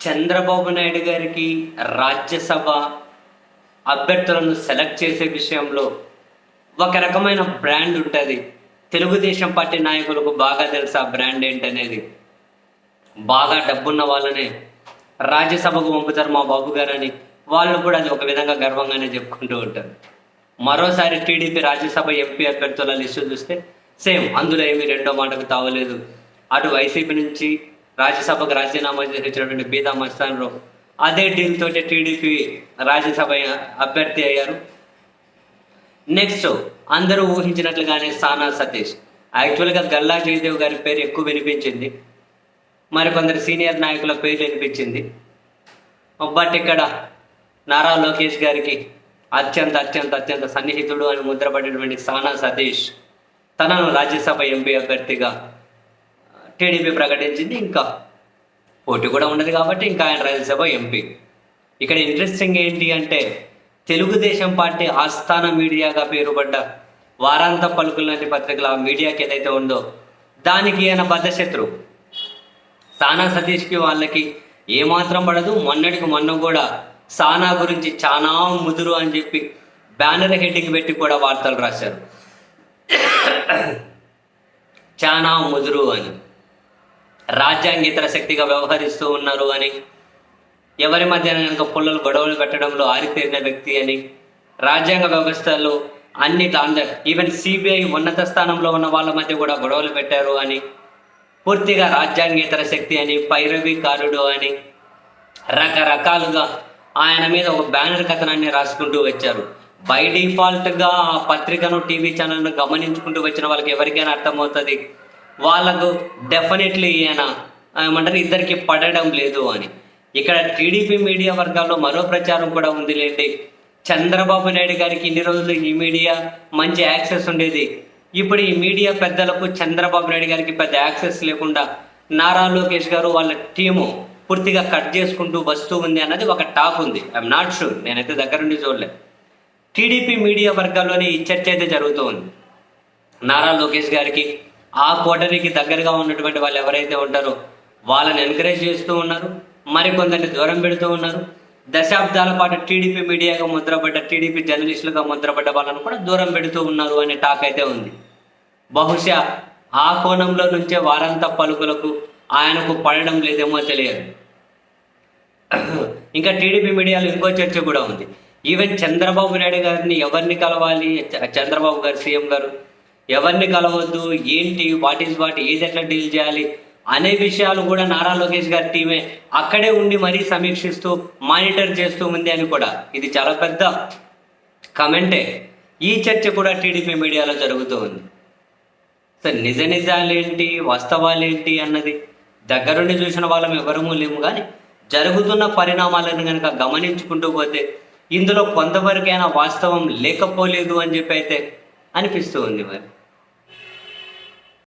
చంద్రబాబు నాయుడు గారికి రాజ్యసభ అభ్యర్థులను సెలెక్ట్ చేసే విషయంలో ఒక రకమైన బ్రాండ్ ఉంటుంది. తెలుగుదేశం పార్టీ నాయకులకు బాగా తెలుసు ఆ బ్రాండ్ ఏంటనేది. బాగా డబ్బున్న వాళ్ళనే రాజ్యసభకు పంపుతారు మా బాబు గారని వాళ్ళు కూడా అది ఒక విధంగా గర్వంగానే చెప్పుకుంటూ ఉంటారు. మరోసారి టీడీపీ రాజ్యసభ ఎంపీ అభ్యర్థుల లిస్టు చూస్తే సేమ్ అందులో ఏమీ రెండో మాటకు తావలేదు. అటు వైసీపీ నుంచి రాజ్యసభకు రాజీనామా చేసినటువంటి బీదా మస్తాన్లో అదే డీల్ తోటి టీడీపీ రాజ్యసభ అభ్యర్థి అయ్యారు. నెక్స్ట్ అందరూ ఊహించినట్లుగానే సానా సతీష్. యాక్చువల్గా గల్లా జయదేవ్ గారి పేరు ఎక్కువ వినిపించింది. మరి కొందరు సీనియర్ నాయకుల పేర్లు వినిపించింది. బట్ ఇక్కడ నారా లోకేష్ గారికి అత్యంత అత్యంత అత్యంత సన్నిహితుడు అని ముద్రపడినటువంటి సానా సతీష్ తనను రాజ్యసభ ఎంపీ అభ్యర్థిగా టీడీపీ ప్రకటించింది ఇంకా పోటీ కూడా ఉండదు కాబట్టి ఇంకా ఆయన రాజ్యసభ ఎంపీ. ఇక్కడ ఇంట్రెస్టింగ్ ఏంటి అంటే తెలుగుదేశం పార్టీ ఆస్థాన మీడియాగా పేరుపడ్డ వారాంత పలుకులు లాంటి పత్రికలు ఆ మీడియాకి ఏదైతే ఉందో దానికి ఈయన బద్ధశత్రు. సానా సతీష్కి వాళ్ళకి ఏమాత్రం పడదు మొన్నటికి మొన్న కూడా సానా గురించి చాలా ముదురు అని చెప్పి బ్యానర్ హెడ్డింగ్ పెట్టి కూడా వార్తలు రాశారు. చాలా ముదురు అని. రాజ్యాంగేతర శక్తిగా వ్యవహరిస్తూ ఉన్నారు అని ఎవరి మధ్య కనుక పుల్లలు గొడవలు పెట్టడంలో ఆరితేరిన వ్యక్తి అని రాజ్యాంగ వ్యవస్థలు అన్ని అందరు ఈవెన్ సిబిఐ ఉన్నత స్థానంలో ఉన్న వాళ్ళ మధ్య కూడా గొడవలు పెట్టారు అని పూర్తిగా రాజ్యాంగేతర శక్తి అని పైరవీకారుడు అని రకరకాలుగా ఆయన మీద ఒక బ్యానర్ కథనాన్ని రాసుకుంటూ వచ్చారు. బై డిఫాల్ట్గా ఆ పత్రికను టీవీ ఛానల్ను గమనించుకుంటూ వచ్చిన వాళ్ళకి ఎవరికైనా అర్థమవుతుంది? వాళ్ళకు డెఫినెట్లీ ఈయన ఏమంటారు ఇద్దరికి పడడం లేదు అని. ఇక్కడ టీడీపీ మీడియా వర్గాల్లో మరో ప్రచారం కూడా ఉంది లేండి చంద్రబాబు నాయుడు గారికి ఇన్ని రోజులు ఈ మీడియా మంచి యాక్సెస్ ఉండేది. ఇప్పుడు ఈ మీడియా పెద్దలకు చంద్రబాబు నాయుడు గారికి పెద్ద యాక్సెస్ లేకుండా నారా లోకేష్ గారు వాళ్ళ టీము పూర్తిగా కట్ చేసుకుంటూ వస్తూ ఉంది అన్నది ఒక టాక్ ఉంది. ఐఎమ్ నాట్ షూర్ నేనైతే దగ్గర నుండి చూడలే. టీడీపీ మీడియా వర్గాల్లోనే ఈ చర్చ అయితే జరుగుతూ ఉంది. నారా లోకేష్ గారికి ఆ కోటరీకి దగ్గరగా ఉన్నటువంటి వాళ్ళు ఎవరైతే ఉంటారో వాళ్ళని ఎంకరేజ్ చేస్తూ ఉన్నారు. మరికొందరిని దూరం పెడుతూ ఉన్నారు. దశాబ్దాల పాటు టీడీపీ మీడియాగా ముద్రపడ్డ టీడీపీ జర్నలిస్టులుగా ముద్రపడ్డ వాళ్ళను కూడా దూరం పెడుతూ ఉన్నారు అనే టాక్ అయితే ఉంది. బహుశా ఆ కోణంలో నుంచే వారంత పలుకులకు ఆయనకు పడడం లేదేమో తెలియదు. ఇంకా టీడీపీ మీడియాలో ఇంకో చర్చ కూడా ఉంది. ఈవెన్ చంద్రబాబు నాయుడు గారిని ఎవరిని కలవాలి? చ- చంద్రబాబు గారు సీఎం గారు ఎవరిని కలవద్దు ఏంటి వాట్ ఈస్ వాట్ ఏజ్ ఎట్లా డీల్ చేయాలి అనే విషయాలు కూడా నారా లోకేష్ గారి టీమే అక్కడే ఉండి మరీ సమీక్షిస్తూ మానిటర్ చేస్తూ ఉంది అని కూడా. ఇది చాలా పెద్ద కమెంటే ఈ చర్చ కూడా టీడీపీ మీడియాలో జరుగుతూ ఉంది. సో నిజ నిజాలేంటి వాస్తవాలేంటి అన్నది దగ్గరుండి చూసిన వాళ్ళం ఎవరము లేము కానీ జరుగుతున్న పరిణామాలను కనుక గమనించుకుంటూ పోతే ఇందులో కొంతవరకైనా వాస్తవం లేకపోలేదు అని చెప్పి అయితే అనిపిస్తూ ఉంది మరి.